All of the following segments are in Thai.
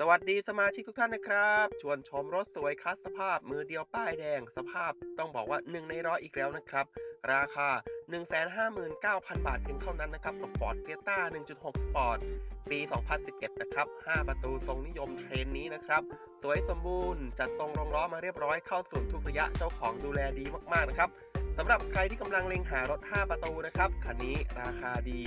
สวัสดีสมาชิกทุกท่านนะครับ ชวนชมรถสวยคัสสภาพมือเดียวป้ายแดงสภาพต้องบอกว่า 1 ในร้อยอีกแล้วนะครับ ราคา 159,000 บาทเพียงเท่านั้นนะครับกับ Ford Fiesta 1.6 Sport ปี 2011 นะครับ 5 ประตูทรงนิยมเทรนนี้นะครับ สวยสมบูรณ์ จัดทรงรองล้อมาเรียบร้อยเข้าศูนทุกระยะเจ้าของดูแลดีมากๆนะครับสำหรับใครที่กำลังเล็งหารถ 5 ประตูนะครับคันนี้ราคาดี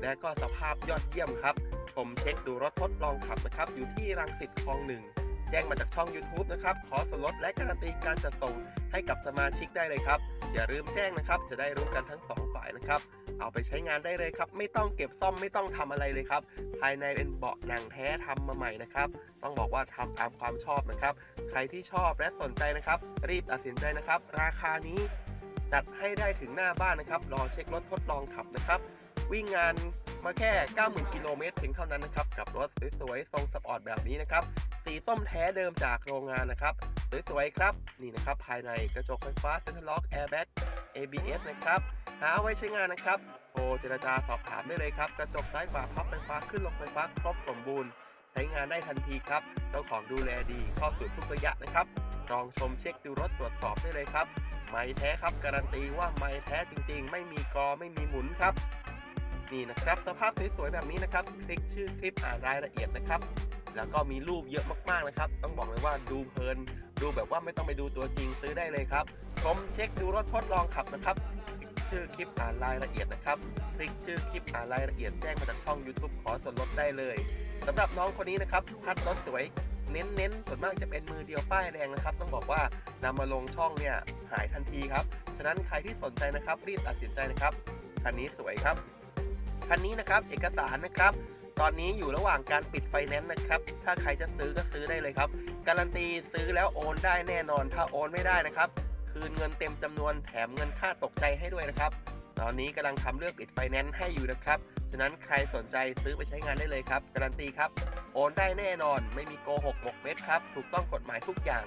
และก็สภาพยอดเยี่ยมครับ มเช็คดูรถทดลองขับนะครับ อยู่ที่รังสิตคลองหนึ่งแจ้งมาจากช่อง YouTube นะครับ ขอส่วนลดและการันตีการจัดส่งให้กับสมาชิกได้เลยครับ อย่าลืมแจ้งนะครับ จะได้รู้กันทั้งสองฝ่ายนะครับ เอาไปใช้งานได้เลยครับ ไม่ต้องเก็บซ่อมไม่ต้องทำอะไรเลยครับ ภายในเป็นเบาะหนังแท้ทำมาใหม่นะครับ ต้องบอกว่าทำตามความชอบนะครับ ใครที่ชอบและสนใจนะครับ รีบตัดสินใจนะครับ ราคานี้จัดให้ได้ถึงหน้าบ้านนะครับ รอเช็ครถทดลองขับนะครับ วิ่งงาน มาแค่ 90,000 กิโลเมตรเพียงเท่านั้นนะครับ กับรถสวยๆ ทรงสปอร์ตแบบนี้นะครับ สีส้มแท้เดิมจากโรงงานนะครับ สวยๆ ครับ นี่นะครับ ภายในกระจกไฟฟ้าเซ็นทรัลล็อกแอร์แบ็ก ABS นะครับ หาไว้ใช้งานนะครับ โทรเจรจาสอบถามได้เลยครับ กระจกซ้ายขวาพับไฟฟ้าขึ้นลงไฟฟ้าครบสมบูรณ์ ใช้งานได้ทันทีครับ เจ้าของดูแลดี เข้าสู่ทุกระยะนะครับ ลองชมเช็คดูรถตรวจสอบได้เลยครับ ไม้แท้ครับ การันตีว่าไม้แท้จริง ๆ ไม่มีกอ ไม่มีหมุนครับ นี่นะครับสภาพสวยๆแบบนี้นะครับ คลิกชื่อคลิปอ่านรายละเอียดนะครับ แล้วก็มีรูปเยอะมากๆนะครับ ต้องบอกเลยว่าดูเพลิน ดูแบบว่าไม่ต้องไปดูตัวจริงซื้อได้เลยครับชมเช็คดูรถทดลองขับนะครับคลิกชื่อคลิปอ่านรายละเอียดนะครับ คลิกชื่อคลิปอ่านรายละเอียดแจ้งมาจากช่อง YouTube ขอส่วนลดได้เลยสำหรับน้องคนนี้นะครับพัดรถสวยเน้นๆส่วนมากจะเป็นมือเดียวป้ายแดงนะครับ ต้องบอกว่านำมาลงช่องเนี่ยหายทันทีครับ ฉะนั้นใครที่สนใจนะครับรีบตัดสินใจนะครับ คันนี้สวยครับ คันนี้นะครับเอกสารนะครับตอนนี้อยู่ระหว่างการปิดไฟแนนซ์นะครับ ถ้าใครจะซื้อก็ซื้อได้เลยครับ การันตีซื้อแล้วโอนได้แน่นอน ถ้าโอนไม่ได้นะครับ คืนเงินเต็มจำนวนแถมเงินค่าตกใจให้ด้วยนะครับ ตอนนี้กำลังทำเรื่องปิดไฟแนนซ์ให้อยู่นะครับ ฉะนั้นใครสนใจซื้อไปใช้งานได้เลยครับ การันตีครับ โอนได้แน่นอน ไม่มีโกหกหมกเม็ดครับ ถูกต้องกฎหมายทุกอย่าง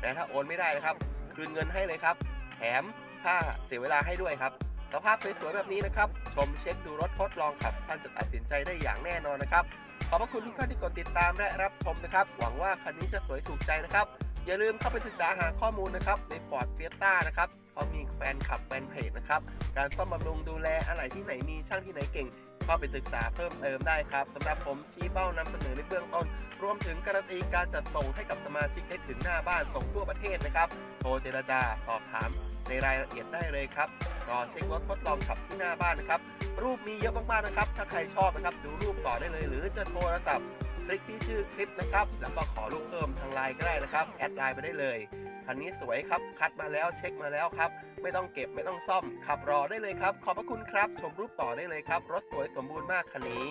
แต่ถ้าโอนไม่ได้นะครับ คืนเงินให้เลยครับ แถมค่าเสียเวลาให้ด้วยครับ สภาพสวยๆแบบนี้นะครับ ชมเช็คดูรถทดลองขับท่านจะตัดสินใจได้อย่างแน่นอนนะครับ ขอบพระคุณทุกท่านที่กดติดตามและรับชมนะครับ หวังว่าคันนี้จะสวยถูกใจนะครับ อย่าลืมเข้าไปศึกษาหาข้อมูลนะครับใน Ford Fiesta นะครับเขามีแฟนคลับแฟนเพจนะครับ การซ่อมบำรุงดูแลอะไรที่ไหนมีช่างที่ไหนเก่ง เข้าไปศึกษาเพิ่มเติมได้ครับสำหรับผมชี้เป้านำเสนอในเบื้องต้น รวมถึงการันตีการจัดส่งให้กับสมาชิกได้ถึงหน้าบ้านส่งทั่วประเทศนะครับโทรเจรจาสอบถามในรายละเอียดได้เลยครับรอเช็ครถทดลองขับที่หน้าบ้านนะครับรูปมีเยอะมากๆนะครับ ถ้าใครชอบนะครับดูรูปต่อได้เลย หรือจะโทรศัพท์ คลิกที่ชื่อคลิปนะครับ แล้วก็ขอรูปเพิ่มทางไลน์ก็ได้นะครับ แอดไลน์ไปได้เลย คันนี้สวยครับ คัดมาแล้วเช็คมาแล้วครับ ไม่ต้องเก็บไม่ต้องซ่อม ขับรอได้เลยครับ ขอบพระคุณครับ ชมรูปต่อได้เลยครับ รถสวยสมบูรณ์มากคันนี้